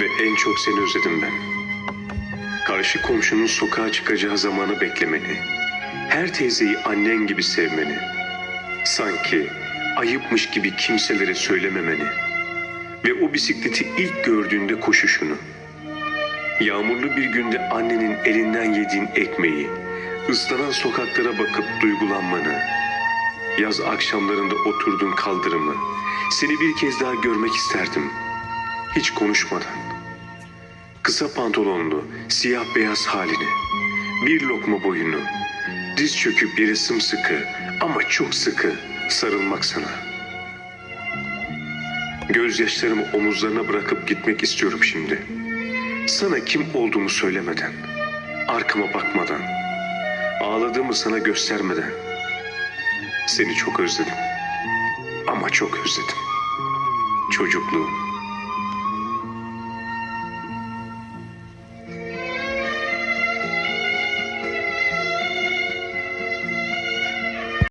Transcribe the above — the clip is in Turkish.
Ve en çok seni özledim ben. Karşı komşunun sokağa çıkacağı zamanı beklemeni. Her teyzeyi annen gibi sevmeni. Sanki ayıpmış gibi kimselere söylememeni. Ve o bisikleti ilk gördüğünde koşuşunu. Yağmurlu bir günde annenin elinden yediğin ekmeği, ıslanan sokaklara bakıp duygulanmanı, yaz akşamlarında oturduğun kaldırımı, seni bir kez daha görmek isterdim. Hiç konuşmadan. Kısa pantolonlu, siyah beyaz halini, bir lokma boyunu, diz çöküp yere sımsıkı ama çok sıkı sarılmak sana. Gözyaşlarımı omuzlarına bırakıp gitmek istiyorum şimdi. Sana kim olduğumu söylemeden, arkama bakmadan, ağladığımı sana göstermeden. Seni çok özledim. Ama çok özledim. Çocukluğum,